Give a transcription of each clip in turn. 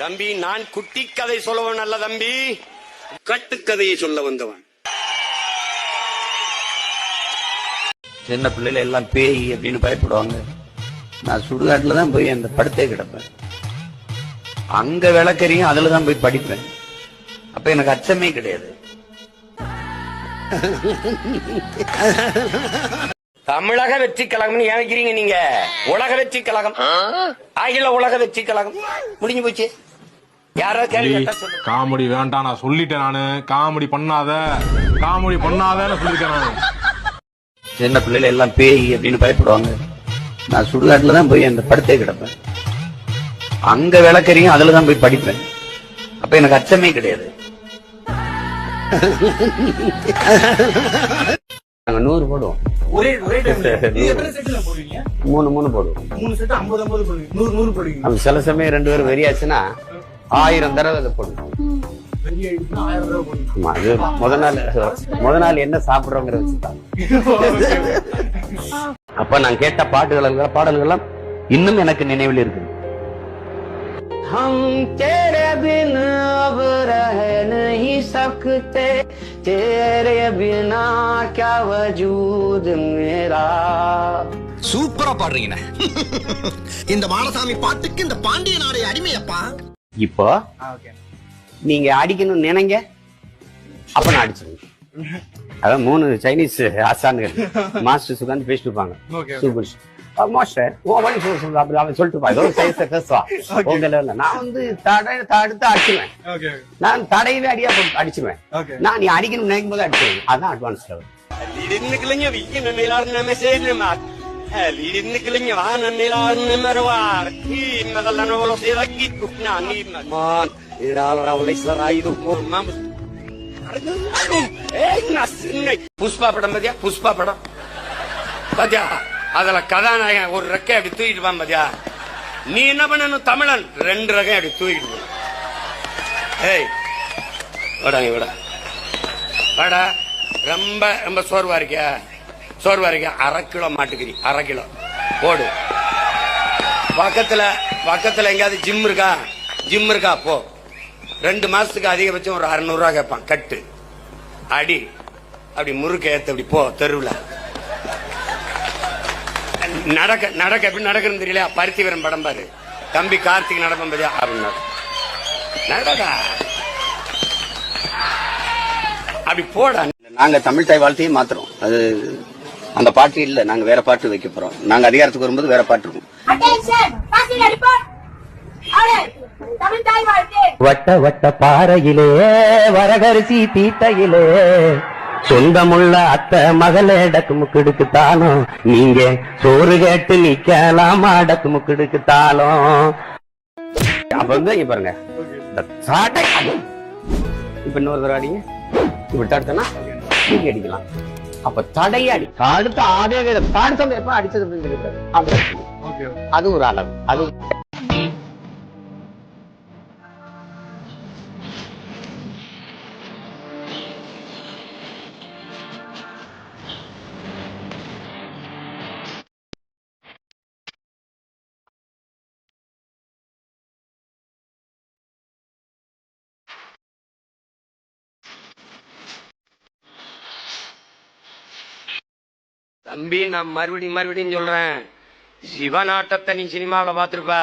தம்பி நான் குட்டி கதை சொல்லவன் அல்ல தம்பி. கட்டுக்கதையை சொல்ல வந்தவன். சின்ன பிள்ளைல எல்லாம் பேய் அப்படின்னு பயப்படுவாங்க. நான் சுடுகாட்டில் தான் போய் அந்த படத்தை கிடப்பேன். அங்க விளக்கறியும் அதுல தான் போய் படிப்பேன். அப்ப எனக்கு அச்சமே கிடையாது. தமிழக வெற்றி கழகம்னு நினைக்கிறீங்க நீங்க. உலக வெற்றி கழகம் அகில உலக வெற்றி கழகம் முடிஞ்சு போச்சு. யாராவது கேள்வி காமெடி வேண்டாம் நான் சொல்லிட்டேன் நானு. காமெடி பண்ணாத. காமெடி பண்ணாதன்னு சொல்லிருக்கேன் நானு. சின்ன பிள்ளைல எல்லாம் பேய் அப்படின்னு பயப்படுவாங்க. நான் சுடுகாட்டுல தான் போய் அந்த படுத்தே கிடப்பேன். அங்க விளக்கறியும் அதுல தான் போய் படிப்பேன். அப்ப எனக்கு அச்சமே கிடையாது. நாங்க நூறு போடுவோம். ஒரே ஒரே டைம்ல இது எத்தனை செட்ல போடுவீங்க மூணு மூணு போடுவோம் மூணு செட் ஐம்பது ஐம்பது போடுவீங்க நூறு நூறு போடுவீங்க நம்ம சில சமயம் ரெண்டு பேரும் வெறியாச்சுன்னா ஆயிரம் தடவை அதை போடுவோம் பெரிய ஆயிடுச்சுன்னா ஆயிரம் ரூபாய் போடுவீங்க ஆமா அது முத நாள் முத நாள் என்ன சாப்பிடுறோங்கிற வச்சுதான் அப்ப நான் கேட்ட பாட்டுகள் எல்லாம், பாடல்கள் எல்லாம் இன்னும் எனக்கு நினைவில் இருக்குது हम तेरे बिन अब रह नहीं सकते तेरे बिना क्या वजूद मेरा சூப்பரா பாடுறீங்கண்ணே இந்த மாடசாமி பாட்டுக்கு இந்த பாண்டிய நாடு அடிமையப்பா இப்போ நீங்க அடிக்கணும்னு நினைங்க அப்ப நான் அடிச்சிருவேன் அதான் மூணு சைனீஸ் ஆசான்கள் மாஸ்டர் உட்கார்ந்து பேசிட்டு இருப்பாங்க சூப்பர் மாஸ்டர் உன் வழி சொல்லு சொல்லு அப்படி அவன் சொல்லிட்டு இருப்பான். ஏதோ ஒரு சைஸ பேசுவான். நான் வந்து தடை தடுத்து அடிச்சிருவேன் ஓகே நான் தடையவே அடியா ஓகே நான் நீ அடிக்கணும் நினைக்கும் போது அடிச்சிருவேன் அதான் advance level en milarne med roar. Himmelen och los ida gitkukna ni man. Idal ravlis raidu mam. Pushpa படம் பாத்தியா புஷ்பா படம் பாத்தியா அதுல கதாநாயகன் ஒரு ரெக்கை அப்படி தூக்கிட்டு பாத்தியா? நீ என்ன பண்ணணும்? தமிழன். ரெண்டு ரெக்கை அப்படி தூக்கிட்டு ஏய் வாடாங்க விடா. வாடா ரொம்ப ரொம்ப சோர்வா இருக்கியா? சோர்வா இருக்கியா? அரை கிலோ மாட்டுக்கறி அரை கிலோ. போடு. பக்கத்துல பக்கத்துல எங்கேயாவது ஜிம் இருக்கா? ஜிம் இருக்கா? போ. ரெண்டு மாசத்துக்கு அதிகபட்சம் ஒரு அறுநூறு ரூபா கேட்பான். கட்டு. அடி. அப்படி முறுக்க ஏத்து அப்படி போ தெருவில். நடக்க நடக்க எப்படி நடக்கணும் தெரியல பருத்தி வரும் படம் பாரு. தம்பி கார்த்திக் நடப்பம் பாத்தியா? அப்படின்னு. நடடா அப்படி போடா. நாங்க தமிழ் தாய் வாழ்த்தையே மாத்துறோம். அது அந்த பாட்டு இல்ல. நாங்க வேற பாட்டு வைக்க போறோம். நாங்க அதிகாரத்துக்கு வரும்போது வேற பாட்டு இருக்கும். வட்ட வட்ட பாறையிலே வரகரிசி தீட்டையிலே சொந்தமுள்ள அத்தை மகளே டக்கு தாளம் நீங்க சோறு கேட்டு நிக்கலாம் டக்கு முக்கிடுக்கு தாளம் அப்ப வந்து இங்க பாருங்க. இப்ப இன்னொரு தடவை அடிங்க. இப்படி தடுத்தனா தூக்கி அடிக்கலாம். அப்ப தடையை அடி. தடுத்த அதே தடுத்த எப்ப அடிச்சது அது ஒரு அளவு. அது தம்பி நான் மறுபடியும் மறுபடியும் சொல்றேன். சிவன் ஆட்டத்தை நீ சினிமாவில பாத்திருப்ப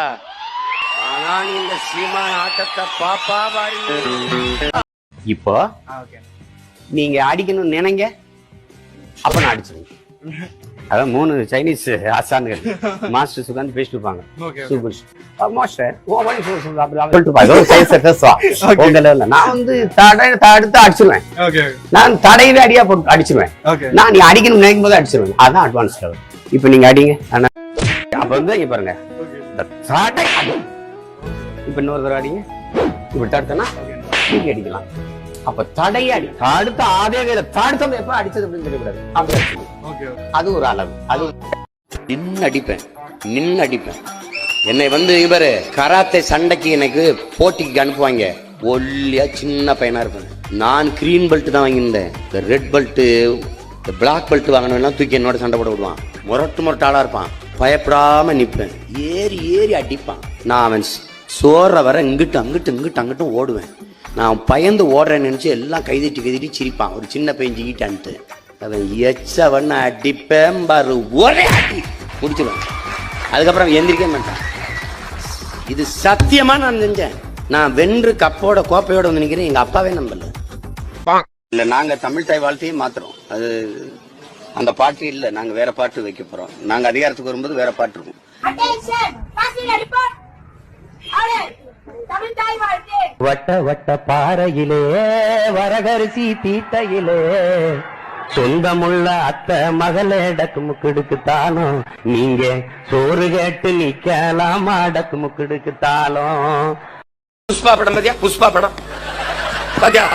ஆனா நீ இந்த சிவன் ஆட்டத்தை பாப்பா பாரு. இப்போ நீங்க அடிக்கணும்னு நினைங்க. அப்ப நான் அடிச்சிருவேன். அதான் மூணு சைனீஸ் ஆசான்கள். மாஸ்டர் உட்கார்ந்து பேசிட்டு இருப்பாங்க. Super master. நான் வந்து தடை தடுத்து அடிச்சிருவேன். நான் தடையவே அடியா போட்டு அடிச்சிருவேன். நான் நீ அடிக்கணும் நினைக்கும் போது அடிச்சிருவேன். அதான் அட்வான்ஸ் லெவல் இப்ப நீங்க அடிங்க. ஆனா அப்ப வந்து இங்க பாருங்க. இப்ப இன்னொரு தடவை அடிங்க. இப்படி தடுத்தனா அடிக்கலாம். அப்ப தடையை அடி தடுத்த அதே தடுத்த எப்ப அடிச்சது அப்படின்னு சொல்லக்கூடாது அப்படி அது ஒரு அளவு. அது நின்னு அடிப்பேன். நின்னு அடிப்பேன். என்னை வந்து இவரு கராத்தே சண்டைக்கு எனக்கு போட்டிக்கு அனுப்புவாங்க. ஒல்லியா சின்ன பையனா இருப்பேன் நான் கிரீன் பெல்ட் தான் வாங்கியிருந்தேன். இந்த ரெட் பெல்ட் இந்த பிளாக் பெல்ட் வாங்கினவெல்லாம் தூக்கி என்னோட சண்டை போட விடுவான். முரட்டு முரட்டு ஆளா இருப்பான். பயப்படாம நிப்பேன். ஏறி ஏறி அடிப்பான். நான் அவன் சோற வர இங்கிட்டு அங்கிட்டு இங்கிட்டு அங்கிட்டும் ஓடுவேன். நான் பயந்து ஓடுறேன்னு நினச்சி எல்லாம் கைதிட்டு கைதிட்டு சிரிப்பான். ஒரு சின்ன பையன் ஜிக்கிட்டான்ட்டு அவன் எச்சவன் அடிப்பேன் பாரு ஒரே அடி! முடிச்சிடுவான் அதுக்கப்புறம் அவன் எந்திரிக்க மாட்டான். இது சத்தியமாக நான் செஞ்சேன். நான் வென்று கப்போட கோப்பையோட வந்து நினைக்கிறேன் எங்கள் அப்பாவே நம்பல. இல்லை நாங்கள் தமிழ் தாய் வாழ்த்தையே மாத்துறோம். அது அந்த பாட்டு இல்லை. நாங்கள் வேற பாட்டு வைக்க போறோம். நாங்கள் அதிகாரத்துக்கு வரும்போது வேற பாட்டு இருக்கும். வட்ட வட்ட பாறையிலே வரகரிசி தீட்டையிலே. சொந்தமுள்ள அத்தை மகளே டக்கு முக்குடுக்கு தானும் நீங்க சோறு கேட்டு நிக்கலாம் டக்கு முக்குடுக்கு தாளம் புஷ்பா படம் பாத்தியா? புஷ்பா படம். பாத்தியா?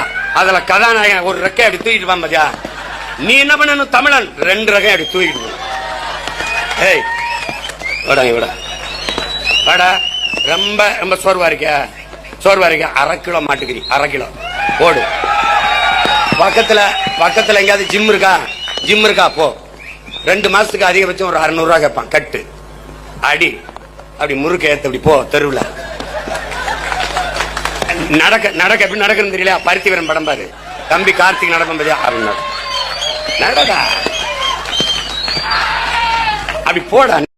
அதுல கதாநாயகன் ஒரு ரெக்கை அப்படி தூக்கிட்டு வான் பாத்தியா? நீ என்ன பண்ணணும்? தமிழன். ரெண்டு ரகம் அப்படி தூக்கிட்டு போ. ஏய் வாடா வாடா வாடா. ரொம்ப ரொம்ப சோர்வா இருக்க. சோர்வா இருக்க. அரை கிலோ மாட்டுக்கறி அரை கிலோ. போடு. பக்கத்துல பக்கத்துல எங்கேயாவது ஜிம் இருக்கா? ஜிம் இருக்கா? போ. ரெண்டு மாசத்துக்கு அதிகபட்சம் ஒரு அறுநூறு ரூபா கேட்பான். கட்டு. அடி. அப்படி முறுக்க ஏத்து அப்படி போ தெருவுல. நடக்க நடக்க எப்படி நடக்கணும் தெரியல பருத்தி வீரன் படம் பாரு. தம்பி கார்த்திக் நடக்கும் பாத்தியா அப்படின்னு நடக்கா அப்படி போடா.